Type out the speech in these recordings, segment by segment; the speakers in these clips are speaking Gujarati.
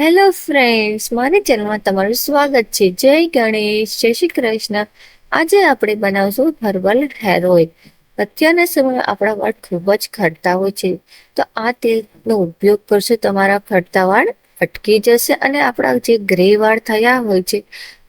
હેલો ફ્રેન્ડ્સ મારી ચેનલમાં તમારું સ્વાગત છે. જય ગણેશ. જય શ્રી કૃષ્ણ. આજે આપણે બનાવશું હર્બલ હેર ઓઇલ અત્યારના સમયે આપણા વાળ ખૂબ જ ખરતા હોય છે. તો આ તેલનો ઉપયોગ કરશો, તમારા ખરતા વાળ અટકી જશે અને આપણા જે ગ્રે વાળ થયા હોય છે,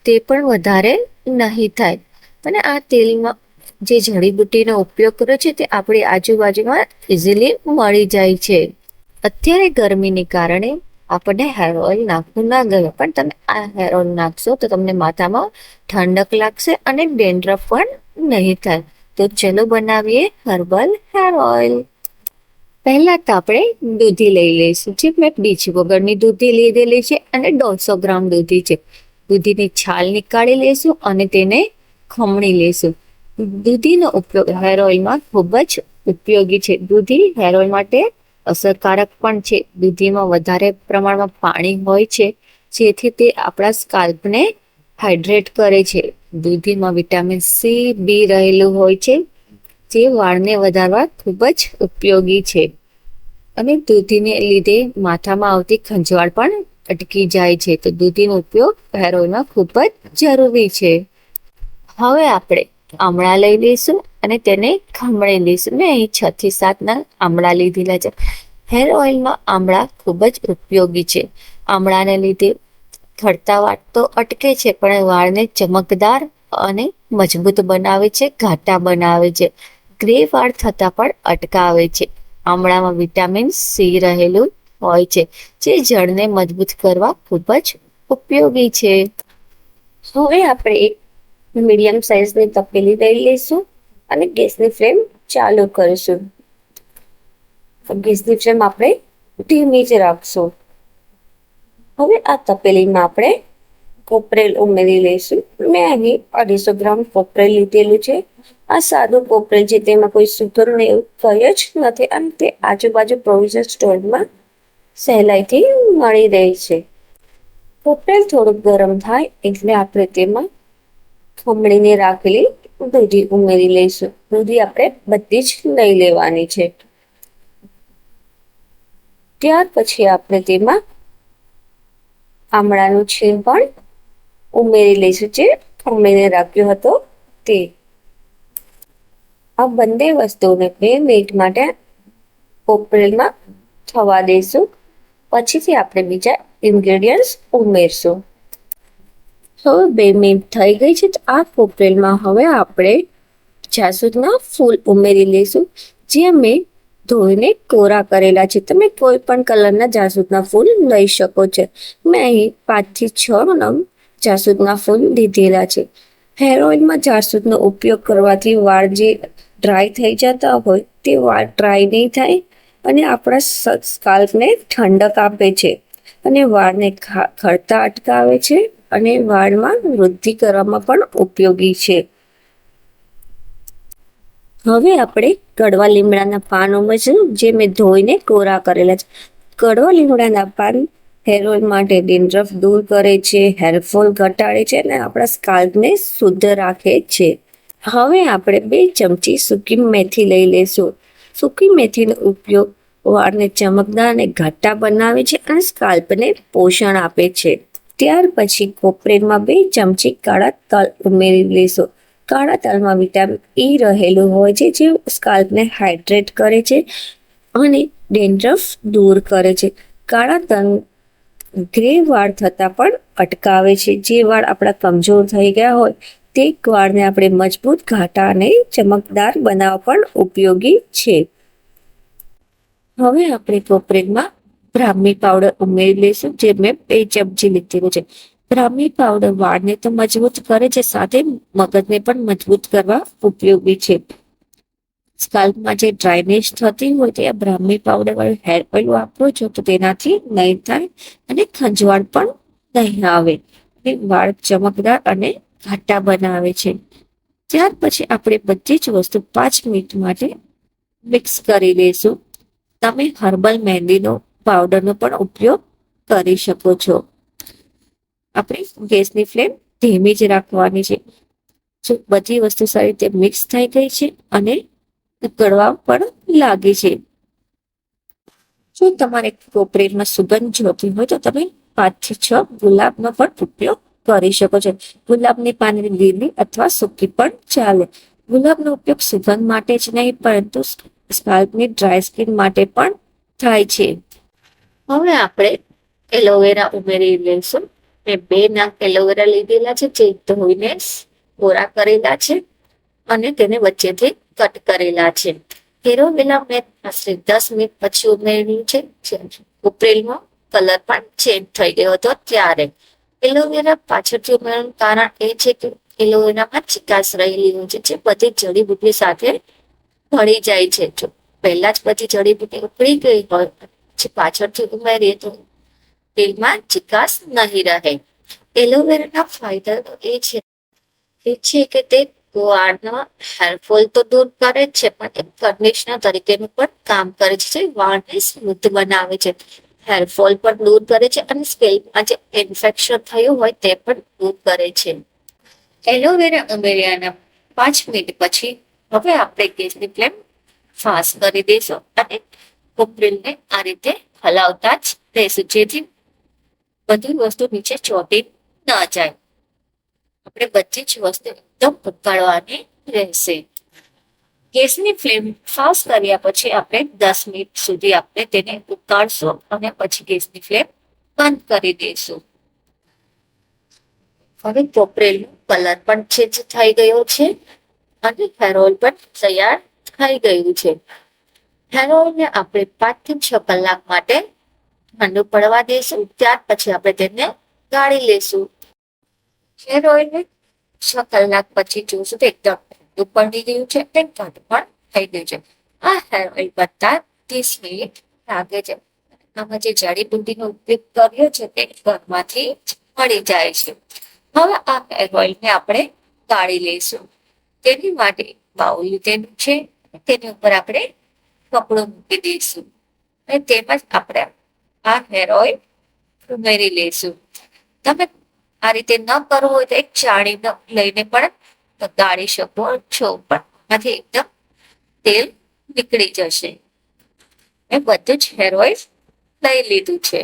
તે પણ વધારે નહીં થાય. અને આ તેલમાં જે જડીબુટ્ટીનો ઉપયોગ કર્યો છે, તે આપણી આજુબાજુમાં ઇઝીલી મળી જાય છે. અત્યારે ગરમીને કારણે આપણને હેર ઓઇલ નાખવું ના ગમે. પણ તમે આ હેર ઓઇલ નાખશો તો તમને માથામાં ઠંડક લાગશે અને ડેન્ડ્રફ પણ નહીં થાય. તો ચલો બનાવીએ હર્બલ હેર ઓઇલ. પહેલા તો આપણે દૂધી લઈ લઈશું જે મેં બીજ વગરની દૂધી લીધેલી છે અને દોઢસો ગ્રામ દૂધી છે. દૂધીની છાલ નીકાળી લઈશું અને તેને ખમણી લઈશું. દૂધીનો ઉપયોગ હેર ઓઇલમાં ખૂબ જ ઉપયોગી છે. દૂધી હેર ઓઇલ માટે અસરકારક પણ છે. દૂધીમાં વધારે પ્રમાણમાં પાણી હોય છે, જેથી તે આપણા સ્કાલ્પને હાઇડ્રેટ કરે છે. દૂધીમાં વિટામિન સી, બી રહેલું હોય છે, જે વાળને વધારવા ખૂબ જ ઉપયોગી છે. અને દૂધીને લીધે માથામાં આવતી ખંજવાળ પણ અટકી જાય છે. તો દૂધીનો ઉપયોગ હેર ખૂબ જ જરૂરી છે. હવે આપણે આમળા લઈ લઈશું. અને તેને ખમણી લઈશું મેં અહીં છ થી સાત નંગ આમળા લીધેલા છે. હેર ઓઇલમાં આમળા ખૂબ જ ઉપયોગી છે. આમળાને લીધે ખડતા વાળ તો અટકે છે, પણ વાળને ચમકદાર અને મજબૂત બનાવે છે, ઘાટા બનાવે છે. ગ્રે વાળ થતા પણ અટકાવે છે. આમળામાં વિટામિન સી રહેલું હોય છે, જે જળને મજબૂત કરવા ખૂબ જ ઉપયોગી છે. હવે આપણે એક મીડિયમ સાઇઝની તપેલી લઈ લઈશું. અને ગેસની ફ્લેમ ચાલુ કરીશું. ગેસની ફ્લેમ આપણે ધીમી જ રાખશું. હવે આ તપેલીમાં આપણે કોપરેલ ઉમેરી લઈશું. મેં અહીં અઢીસો ગ્રામ કોપરેલ લીધેલું છે. આ સાદું કોપરેલ છે, તેમાં કોઈ સુગર ને એવું કંઈ જ નથી અને તે આજુબાજુ પ્રોવિઝન સ્ટોરમાં સહેલાઈથી મળી રહે છે. કોપરેલ થોડુંક ગરમ થાય એટલે આપણે તેમાં ખમણીને રાખેલી દૂધી ઉમેરી લઈશું. દૂધી આપણે બધી જ લઈ લેવાની છે. ત્યાર પછી આપણે તેમાં આમળાનું છીણ પણ ઉમેરી લઈશું. જે ઉમેરી રાખ્યો હતો તે. આ બંને વસ્તુઓને બે મિનિટ માટે કોપરેલમાં થવા દઈશું. પછીથી આપણે બીજા ઇન્ગ્રેડિયન્ટ્સ ઉમેરશું. હવે બે મિનિટ થઈ ગઈ છે. તો આ કોપરેલમાં હવે આપણે જાસૂદના ફૂલ ઉમેરી લઈશું, જે મેં ધોઈને કોરા કરેલા છે. તમે કોઈ પણ કલરના જાસૂદના ફૂલ લઈ શકો છો. મેં અહીં પાંચથી છ નંગ જાસૂદના ફૂલ લીધેલા છે. હેર ઓઇલમાં જાસૂદનો ઉપયોગ કરવાથી વાળ જે ડ્રાય થઈ જતા હોય તે વાળ ડ્રાય નહીં થાય અને આપણા સ્કાલ્પને ઠંડક આપે છે. અને વાળને ખરતા અટકાવે છે અને વાળમાં વૃદ્ધિ કરવામાં પણ ઉપયોગી છે. હવે આપણે કડવા લીમડાના પાન ઉમેરશું, જે મેં ધોઈને કોરા કરેલા છે. કડવા લીમડાના પાન હેર ઓઇલ માટે ડેન્ડ્રફ દૂર કરે છે, હેરફોલ ઘટાડે છે અને આપણા સ્કાલ્પને શુદ્ધ રાખે છે. હવે આપણે બે ચમચી સૂકી મેથી લઈ લેશું સૂકી મેથીનો ઉપયોગ વાળને ચમકદાર અને ઘાટા બનાવે છે અને સ્કાલ્પને પોષણ આપે છે. ત્યાર પછી કોપરેલમાં બે ચમચી કાળા તલ ઉમેરી લેશો. કાળા તલમાં વિટામિન ઈ રહેલું હોય છે, જે સ્કાલ્પને હાઇડ્રેટ કરે છે અને ડેન્ડ્રફ દૂર કરે છે. કાળા તલ ગ્રે વાળ થતાં પણ અટકાવે છે. જે વાળ આપણા કમજોર થઈ ગયા હોય, તે વાળને આપણે મજબૂત ઘાટા અને ચમકદાર બનાવવા પણ ઉપયોગી છે. હવે આપણે કોપરેનમાં બ્રાહ્મી પાવડર ઉમેરી લઈશું, જે મેં બે ચમચી લીધેલું છે. બ્રાહ્મી પાવડર વાળને તો મજબૂત કરે છે, સાથે મગજને પણ મજબૂત કરવા ઉપયોગી છે. સ્કાલ્પમાં જે ડ્રાયનેસ થતી હોય તે બ્રાહ્મી પાવડર વાળું હેર ઓઇલ વાપરો છો તો તેનાથી નહીં થાય અને ખંજવાળ પણ નહીં આવે. અને વાળ ચમકદાર અને ઘાટા બનાવે છે. ત્યાર પછી આપણે બધી જ વસ્તુ પાંચ મિનિટ માટે મિક્સ કરી લઈશું. તમે હર્બલ મહેંદીનો પાવડરનો પણ ઉપયોગ કરી શકો છો. આપણે ગેસની ફ્લેમ ધીમી જ રાખવાની છે. જો બધી વસ્તુ સારી રીતે મિક્સ થઈ ગઈ છે અને ઉકળવા પણ લાગે છે. જો તમારે કોપરેટમાં સુગંધ જોતી હોય તો તમે પાંચથી છ ગુલાબનો પણ ઉપયોગ કરી શકો છો. ગુલાબની પાનની લીલી અથવા સૂકી પણ ચાલે. ગુલાબનો ઉપયોગ સુગંધ માટે જ નહીં, પરંતુ સ્કાલ્પની ડ્રાય સ્કિન માટે પણ થાય છે. હવે આપણે એલોવેરા ઉમેરી લઈશું. મેં બે નાક એલોવેરા લીધેલા છે, જે ધોઈને ગોરા કરેલા છે અને તેને વચ્ચેથી કટ કરેલા છે. એલોવેરા મેં આશરે દસ મિનિટ પછી ઉમેર્યું છે. ઉપરેલમાં કલર પણ ચેન્જ થઈ ગયો હતો ત્યારે. એલોવેરા પાછળથી ઉમેરવાનું કારણ એ છે કે એલોવેરામાં ચિકાસ રહેલી હોય છે, જે બધી જડીબુટ્ટી સાથે ભળી જાય છે. જો પહેલા જ બધી જડીબુટ્ટી ઉકળી ગઈ હોય, પછી પાછળથી ઉમેરીએ તો તેલમાં ચિકાસ નહીં રહે. એલોવેરાના ફાયદા એ છે. એ છે કે તે વાળના હેરફોલ તો દૂર કરે જ છે, પણ એ કન્ડિશનર તરીકેનું પણ કામ કરે છે. જે વાળને સ્મૂથ બનાવે છે. હેરફોલ પણ દૂર કરે છે અને સ્કેલ્પમાં જે ઇન્ફેક્શન થયું હોય તે પણ દૂર કરે છે. એલોવેરા ઉમેર્યાના પાંચ મિનિટ પછી હવે આપણે ગેસની ફ્લેમ ફાસ્ટ કરી દઈશું અને કોપરેલને આ રીતે હલાવતા જ રહેશું. જેથી બધી વસ્તુ નીચે ચોટી ન જાય. આપણે બધી જ વસ્તુ એકદમ ઉકાળવાની રહેશે. ગેસની ફ્લેમ ફાસ્ટ કર્યા પછી આપણે દસ મિનિટ સુધી આપણે તેને ઉકાળશું અને પછી ગેસની ફ્લેમ બંધ કરી દઈશું. હવે કોપરેલનો કલર પણ ચેન્જ થઈ ગયો છે. અને હેર ઓઇલ પણ તૈયાર થઈ ગયું છે. હેર ઓઇલને આપણે પાંચથી છ કલાક માટે ઠંડુ પડવા દઈશું ત્યાર પછી આપણે તેને ગાળી લેશું. હેર ઓઇલને છ કલાક પછી જોશું તો એકદમ ઠંડુ પડી ગયું છે અને ઘટ પણ થઈ ગયું છે. આ હેર ઓઇલ બધા ત્રીસ મિનિટ લાગે છે. આમાં જે જડીબુટ્ટીનો ઉપયોગ કર્યો છે તે ઘરમાંથી મળી જાય છે. હવે આ હેર ઓઇલને આપણે ગાળી લઈશું. તેની માટે બાઉલ લીધેલું છે, તેની ઉપર આપણે કપડું મૂકી દઈશું. અને તેમજ આપણે આ હેર ઓઇલ ઉમેરી લઈશું. તમે આ રીતે ન કરવું હોય તો એક ચાણી લઈને પણ ગાળી શકો છો, પણ આમાંથી એકદમ તેલ નીકળી જશે. મેં બધું જ હેર ઓઇલ લઈ લીધું છે.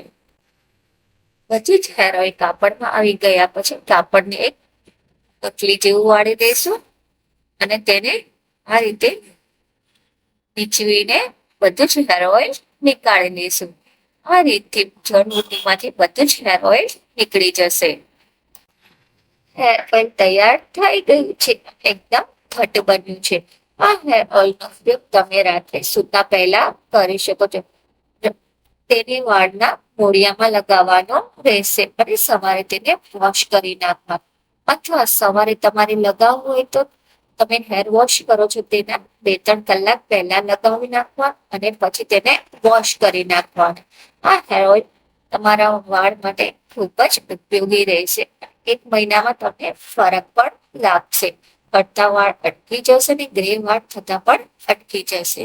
બધી જ હેર ઓઇલ કાપડમાં આવી ગયા પછી કાપડને એક પતલી જેવું વાળી દઈશું. અને તેને આ રીતે નીચવીને બધું જ હેર ઓઇલ નીકાળી લઈશું. આ રીતથી જળબુટ્ટીમાંથી બધું જ હેર ઓઇલ નીકળી જશે. હેર ઓઇલ તૈયાર થઈ ગયું છે. એકદમ ઘટ બન્યું છે. આ હેર ઓઇલનો ઉપયોગ તમે રાત્રે સૂતા પહેલા કરી શકો છો. તેને વાળના મોડિયામાં લગાવવાનો રહેશે અને સવારે તેને વોશ કરી નાખવા. અથવા સવારે તમારે લગાવવું હોય તો તમે હેર વોશ કરો છો તેના બે ત્રણ કલાક પહેલા લગાવી નાખવા અને પછી તેને વોશ કરી નાખવાના. આ હેર ઓઇલ તમારા વાળ માટે ખૂબ જ ઉપયોગી રહેશે. એક મહિનામાં તમને ફરક પણ લાગશે. પડતા વાળ અટકી જશે અને ગ્રે વાળ થતા પણ અટકી જશે.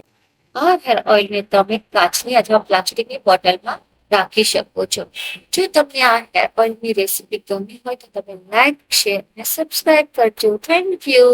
આ હેર ઓઇલને તમે કાચની અથવા પ્લાસ્ટિકની બોટલમાં રાખી શકો છો. જો તમને આ હેર ઓઇલની રેસીપી ગમી હોય તો તમે લાઈક શેર અને સબસ્ક્રાઇબ કરજો. Thank you